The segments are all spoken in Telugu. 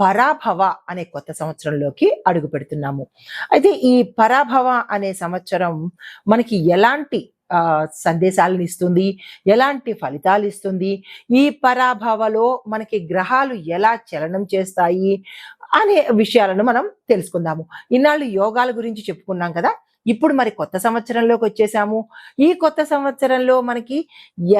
పరాభవ అనే కొత్త సంవత్సరంలోకి అడుగు పెడుతున్నాము. అయితే ఈ పరాభవ అనే సంవత్సరం మనకి ఎలాంటి సందేశాలను ఇస్తుంది? ఎలాంటి ఫలితాలు ఇస్తుంది? ఈ పరాభవలో మనకి గ్రహాలు ఎలా చలనం చేస్తాయి? అనే విషయాలను మనం తెలుసుకుందాము. ఇన్నాళ్ళు యోగాల గురించి చెప్పుకున్నాం కదా? ఇప్పుడు మరి కొత్త సంవత్సరంలోకి వచ్చేసాము. ఈ కొత్త సంవత్సరంలో మనకి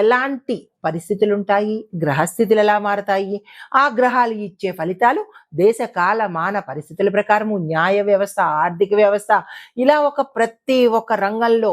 ఎలాంటి పరిస్థితులు ఉంటాయి గ్రహస్థితులు ఎలా మారతాయి? ఆ గ్రహాలు ఇచ్చే ఫలితాలు దేశ కాల మాన పరిస్థితుల ప్రకారము న్యాయ వ్యవస్థ ఆర్థిక వ్యవస్థ ఇలా ఒక ప్రతి ఒక్క రంగంలో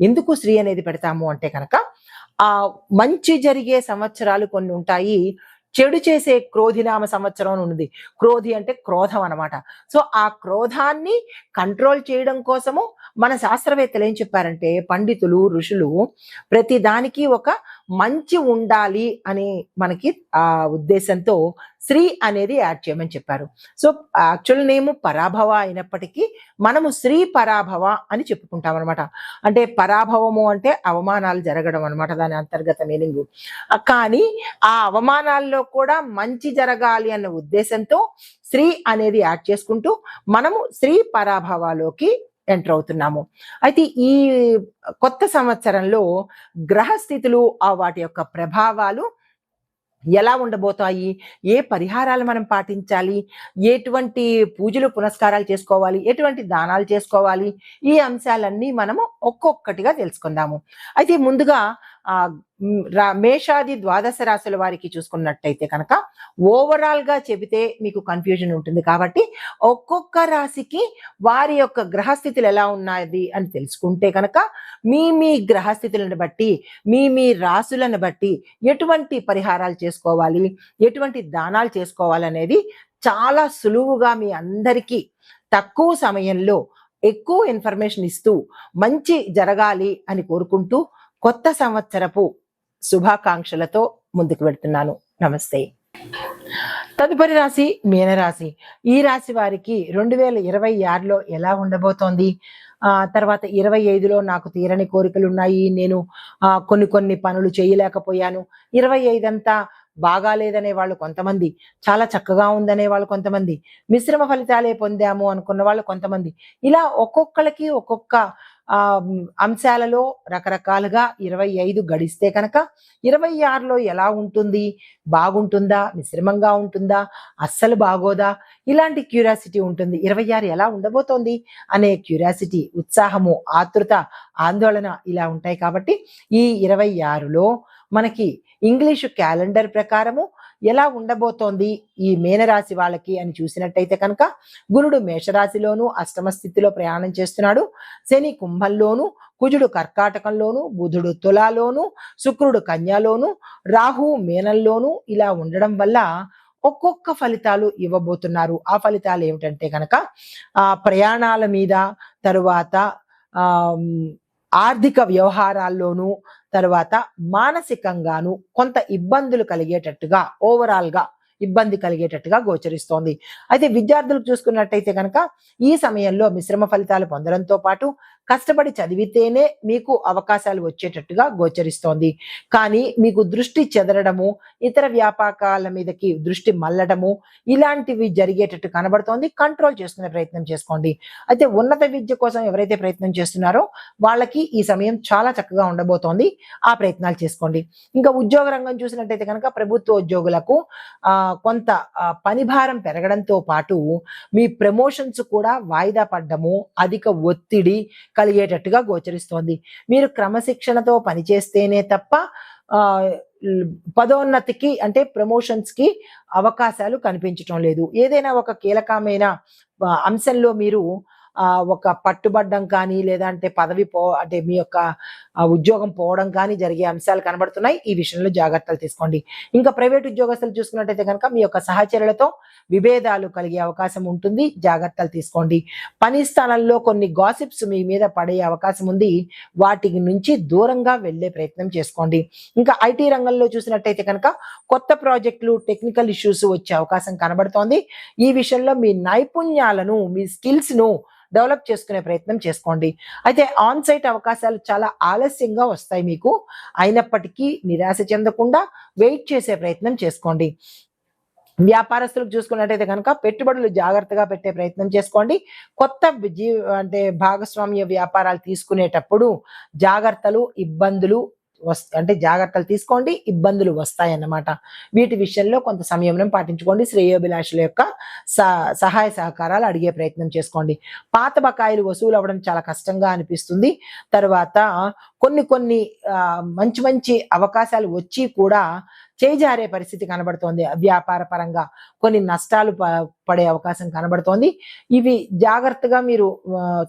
ఎందుకు శ్రీ అనేది పెడతాము అంటే కనుక ఆ మంచి జరిగే సంవత్సరాలు కొన్ని ఉంటాయి. చెడు చేసే క్రోధినామ సంవత్సరం అని ఉంది క్రోధి అంటే క్రోధం అనమాట సో ఆ క్రోధాన్ని కంట్రోల్ చేయడం కోసము మన శాస్త్రవేత్తలు ఏం చెప్పారంటే పండితులు ఋషులు ప్రతి దానికి ఒక మంచి ఉండాలి అని మనకి ఆ ఉద్దేశంతో శ్రీ అనేది యాడ్ చేయమని చెప్పారు. సో యాక్చువల్ నేమ్ పరాభవ అయినప్పటికీ మనము శ్రీ పరాభవ అని చెప్పుకుంటాం అనమాట అంటే పరాభవము అంటే అవమానాలు జరగడం అనమాట దాని అంతర్గత మీనింగ్. కానీ ఆ అవమానాల్లో కూడా మంచి జరగాలి అన్న ఉద్దేశంతో శ్రీ అనేది యాడ్ చేసుకుంటూ మనము శ్రీ పరాభవాలోకి ఎంటర్ అవుతున్నాము. అయితే ఈ కొత్త సంవత్సరంలో గ్రహస్థితులు ఆ వాటి యొక్క ప్రభావాలు ఎలా ఉండబోతాయి? ఏ పరిహారాలు మనం పాటించాలి? ఎటువంటి పూజలు పునస్కారాలు చేసుకోవాలి? ఎటువంటి దానాలు చేసుకోవాలి? ఈ అంశాలన్నీ మనము ఒక్కొక్కటిగా తెలుసుకుందాము. అయితే ముందుగా మేషాది ద్వాదశ రాశుల వారికి చూసుకున్నట్టయితే కనుక ఓవరాల్గా చెబితే మీకు కన్ఫ్యూజన్ ఉంటుంది. కాబట్టి ఒక్కొక్క రాశికి వారి యొక్క గ్రహస్థితులు ఎలా ఉన్నాయి అని తెలుసుకుంటే కనుక మీ మీ గ్రహస్థితులను బట్టి మీ మీ రాశులను బట్టి ఎటువంటి పరిహారాలు చేసుకోవాలి ఎటువంటి దానాలు చేసుకోవాలనేది చాలా సులువుగా మీ అందరికీ తక్కువ సమయంలో ఎక్కువ ఇన్ఫర్మేషన్ ఇస్తూ మంచి జరగాలి అని కోరుకుంటూ కొత్త సంవత్సరపు శుభాకాంక్షలతో ముందుకు వెళ్తున్నాను. నమస్తే. తదుపరి రాశి మీనరాశి. ఈ రాశి వారికి రెండు వేల ఇరవై ఆరులో ఎలా ఉండబోతోంది? ఆ తర్వాత ఇరవై ఐదులో నాకు తీరని కోరికలు ఉన్నాయి నేను ఆ, కొన్ని కొన్ని పనులు చేయలేకపోయాను. ఇరవై ఐదు అంతా బాగాలేదనే వాళ్ళు కొంతమంది చాలా చక్కగా ఉందనే వాళ్ళు కొంతమంది మిశ్రమ ఫలితాలే పొందాము అనుకున్న వాళ్ళు కొంతమంది. ఇలా ఒక్కొక్కరికి ఒక్కొక్క అంశాలలో రకరకాలుగా ఇరవై ఐదు గడిస్తే కనుక ఇరవై ఆరులో ఎలా ఉంటుంది? బాగుంటుందా? మిశ్రమంగా ఉంటుందా? అస్సలు బాగోదా? ఇలాంటి క్యూరియాసిటీ ఉంటుంది. ఇరవై ఆరు ఎలా ఉండబోతోంది? అనే క్యూరియాసిటీ ఉత్సాహము ఆతృత ఆందోళన ఇలా ఉంటాయి కాబట్టి ఈ ఇరవై ఆరులో మనకి ఇంగ్లీషు క్యాలెండర్ ప్రకారము ఎలా ఉండబోతోంది ఈ మేనరాశి వాళ్ళకి అని చూసినట్టయితే కనుక గురుడు మేషరాశిలోను అష్టమ స్థితిలో ప్రయాణం చేస్తున్నాడు. శని కుంభంలోను కుజుడు కర్కాటకంలోను బుధుడు తులాలోను శుక్రుడు కన్యాలోను రాహు మీనంలోను ఇలా ఉండడం వల్ల ఒక్కొక్క ఫలితాలు ఇవ్వబోతున్నారు. ఆ ఫలితాలు ఏమిటంటే కనుక ఆ ప్రయాణాల మీద తరువాత ఆ ఆర్థిక వ్యవహారాల్లోనూ తర్వాత మానసికంగాను కొంత ఇబ్బందులు కలిగేటట్టుగా ఓవరాల్గా ఇబ్బంది కలిగేటట్టుగా గోచరిస్తోంది. అయితే విద్యార్థులకు చూసుకున్నట్టయితే కనుక ఈ సమయంలో మిశ్రమ ఫలితాలు పొందడంతో పాటు కష్టపడి చదివితేనే మీకు అవకాశాలు వచ్చేటట్టుగా గోచరిస్తోంది. కానీ మీకు దృష్టి చెదరడము ఇతర వ్యాపకాల మీదకి దృష్టి మల్లడము ఇలాంటివి జరిగేటట్టు కనబడుతోంది. కంట్రోల్ చేసుకునే ప్రయత్నం చేసుకోండి. అయితే ఉన్నత విద్య కోసం ఎవరైతే ప్రయత్నం చేస్తున్నారో వాళ్ళకి ఈ సమయం చాలా చక్కగా ఉండబోతోంది. ఆ ప్రయత్నాలు చేసుకోండి. ఇంకా ఉద్యోగ రంగం చూసినట్టయితే కనుక ప్రభుత్వ ఉద్యోగులకు కొంత పనిభారం పని భారం పెరగడంతో పాటు మీ ప్రమోషన్స్ కూడా వాయిదా పడ్డము అధిక ఒత్తిడి కలిగేటట్టుగా గోచరిస్తోంది. మీరు క్రమశిక్షణతో పనిచేస్తేనే తప్ప పదోన్నతికి అంటే ప్రమోషన్స్కి అవకాశాలు కనిపించటం లేదు. ఏదైనా ఒక కీలకమైన అంశంలో మీరు ఒక పట్టుబడ్డం కానీ లేదంటే పదవి పో అంటే మీ యొక్క ఉద్యోగం పోవడం కానీ జరిగే అంశాలు కనబడుతున్నాయి. ఈ విషయంలో జాగ్రత్తలు తీసుకోండి. ఇంకా ప్రైవేట్ ఉద్యోగస్తులు చూసుకున్నట్టయితే కనుక మీ యొక్క సహచరులతో విభేదాలు కలిగే అవకాశం ఉంటుంది. జాగ్రత్తలు తీసుకోండి. పని స్థానంలో కొన్ని గాసిప్స్ మీ మీద పడే అవకాశం ఉంది. వాటి నుంచి దూరంగా వెళ్ళే ప్రయత్నం చేసుకోండి. ఇంకా ఐటీ రంగంలో చూసినట్టయితే కనుక కొత్త ప్రాజెక్టులు టెక్నికల్ ఇష్యూస్ వచ్చే అవకాశం కనబడుతోంది. ఈ విషయంలో మీ నైపుణ్యాలను మీ స్కిల్స్ను డెవలప్ చేసుకునే ప్రయత్నం చేసుకోండి. అయితే ఆన్ సైట్ అవకాశాలు చాలా ఆలస్యంగా వస్తాయి మీకు. అయినప్పటికీ నిరాశ చెందకుండా వెయిట్ చేసే ప్రయత్నం చేసుకోండి. వ్యాపారస్తులకు చూసుకున్నట్టయితే కనుక పెట్టుబడులు జాగ్రత్తగా పెట్టే ప్రయత్నం చేసుకోండి. కొత్త జీ అంటే భాగస్వామ్య వ్యాపారాలు తీసుకునేటప్పుడు జాగ్రత్తలు ఇబ్బందులు అంటే జాగ్రత్తలు తీసుకోండి ఇబ్బందులు వస్తాయన్నమాట. వీటి విషయంలో కొంత సంయమనం పాటించుకోండి శ్రేయోభిలాషుల యొక్క స- సహాయ సహకారాలు అడిగే ప్రయత్నం చేసుకోండి. పాత బకాయిలు వసూలు అవ్వడం చాలా కష్టంగా అనిపిస్తుంది. తర్వాత కొన్ని కొన్ని మంచి మంచి అవకాశాలు వచ్చి కూడా చేజారే పరిస్థితి కనబడుతోంది. వ్యాపార పరంగా కొన్ని నష్టాలు ప- పడే అవకాశం కనబడుతోంది. ఇవి జాగ్రత్తగా మీరు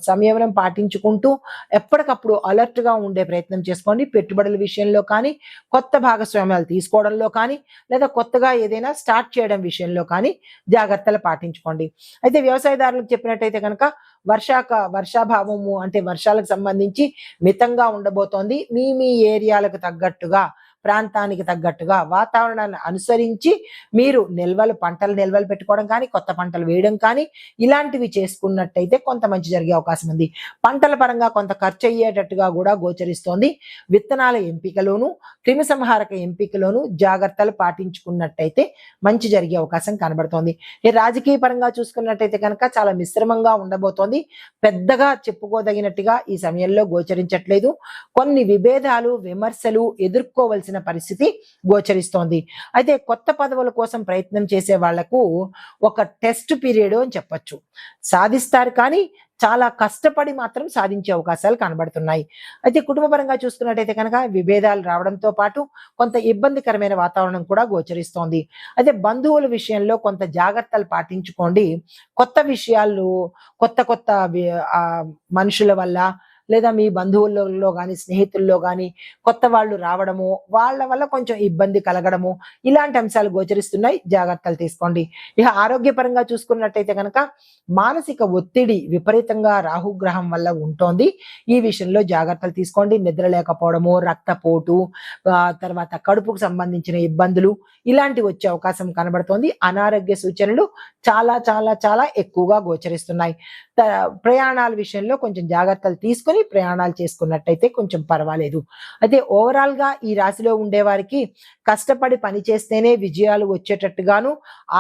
సంయమనం పాటించుకుంటూ ఎప్పటికప్పుడు అలర్ట్గా ఉండే ప్రయత్నం చేసుకోండి. పెట్టుబడుల విషయంలో కానీ కొత్త భాగస్వామ్యాలు తీసుకోవడంలో కానీ లేదా కొత్తగా ఏదైనా స్టార్ట్ చేయడం విషయంలో కానీ జాగ్రత్తలు పాటించుకోండి. అయితే వ్యవసాయదారులకు చెప్పినట్టయితే కనుక వర్షాక వర్షాభావము అంటే వర్షాలకు సంబంధించి మితంగా ఉండబోతోంది. మీ మీ ఏరియాలకు తగ్గట్టుగా ప్రాంతానికి తగ్గట్టుగా వాతావరణాన్ని అనుసరించి మీరు నిల్వలు పంటలు నిల్వలు పెట్టుకోవడం కానీ కొత్త పంటలు వేయడం కానీ ఇలాంటివి చేసుకున్నట్టయితే కొంత మంచి జరిగే అవకాశం ఉంది. పంటల పరంగా కొంత ఖర్చు అయ్యేటట్టుగా కూడా గోచరిస్తోంది. విత్తనాల ఎంపికలోను క్రిమిసంహారక ఎంపికలోను జాగ్రత్తలు పాటించుకున్నట్టయితే మంచి జరిగే అవకాశం కనబడుతోంది. రాజకీయ పరంగా చూసుకున్నట్టయితే కనుక చాలా మిశ్రమంగా ఉండబోతోంది. పెద్దగా చెప్పుకోదగినట్టుగా ఈ సమయంలో గోచరించట్లేదు. కొన్ని విభేదాలు విమర్శలు ఎదుర్కోవలసిన పరిస్థితి గోచరిస్తోంది. అయితే కొత్త పదవుల కోసం ప్రయత్నం చేసే వాళ్ళకు ఒక టెస్ట్ పీరియడ్ అని చెప్పొచ్చు. సాధిస్తారు కానీ చాలా కష్టపడి మాత్రం సాధించే అవకాశాలు కనబడుతున్నాయి. అయితే కుటుంబపరంగా చూసుకున్నట్టయితే కనుక విభేదాలు రావడంతో పాటు కొంత ఇబ్బందికరమైన వాతావరణం కూడా గోచరిస్తోంది. అయితే బంధువుల విషయంలో కొంత జాగ్రత్తలు పాటించుకోండి. కొత్త విషయాలు కొత్త కొత్త ఆ మనుషుల వల్ల లేదా మీ బంధువుల్లో కానీ స్నేహితుల్లో కానీ కొత్త వాళ్ళు రావడము వాళ్ళ వల్ల కొంచెం ఇబ్బంది కలగడము ఇలాంటి అంశాలు గోచరిస్తున్నాయి. జాగ్రత్తలు తీసుకోండి. ఇక ఆరోగ్యపరంగా చూసుకున్నట్టయితే కనుక మానసిక ఒత్తిడి విపరీతంగా రాహుగ్రహం వల్ల ఉంటోంది. ఈ విషయంలో జాగ్రత్తలు తీసుకోండి. నిద్ర లేకపోవడము రక్తపోటు తర్వాత కడుపుకు సంబంధించిన ఇబ్బందులు ఇలాంటివి వచ్చే అవకాశం కనబడుతోంది. అనారోగ్య సూచనలు చాలా చాలా చాలా ఎక్కువగా గోచరిస్తున్నాయి. త- ప్రయాణాల విషయంలో కొంచెం జాగ్రత్తలు తీసుకొని ప్రయాణాలు చేసుకున్నట్టయితే కొంచెం పర్వాలేదు. అయితే ఓవరాల్గా ఈ రాశిలో ఉండేవారికి కష్టపడి పని చేస్తేనే విజయాలు వచ్చేటట్టుగాను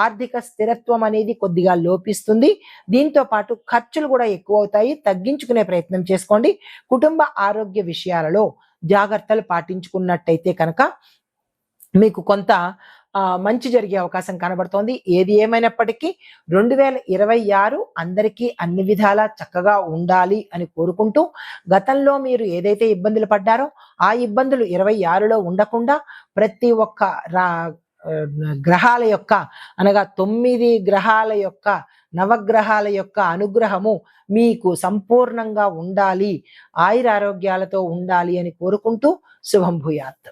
ఆర్థిక స్థిరత్వం అనేది కొద్దిగా లోపిస్తుంది. దీంతో పాటు ఖర్చులు కూడా ఎక్కువ అవుతాయి. తగ్గించుకునే ప్రయత్నం చేసుకోండి. కుటుంబ ఆరోగ్య విషయాలలో జాగ్రత్తలు పాటించుకున్నట్టయితే కనుక మీకు కొంత మంచి జరిగే అవకాశం కనబడుతోంది. ఏది ఏమైనప్పటికీ రెండు వేల ఇరవై ఆరు అందరికీ అన్ని విధాలా చక్కగా ఉండాలి అని కోరుకుంటూ గతంలో మీరు ఏదైతే ఇబ్బందులు పడ్డారో ఆ ఇబ్బందులు ఇరవై ఆరులో ఉండకుండా ప్రతి ఒక్క రా గ్రహాల యొక్క అనగా తొమ్మిది గ్రహాల యొక్క నవగ్రహాల యొక్క అనుగ్రహము మీకు సంపూర్ణంగా ఉండాలి. ఆయురారోగ్యాలతో ఉండాలి అని కోరుకుంటూ శుభం భూయాత్.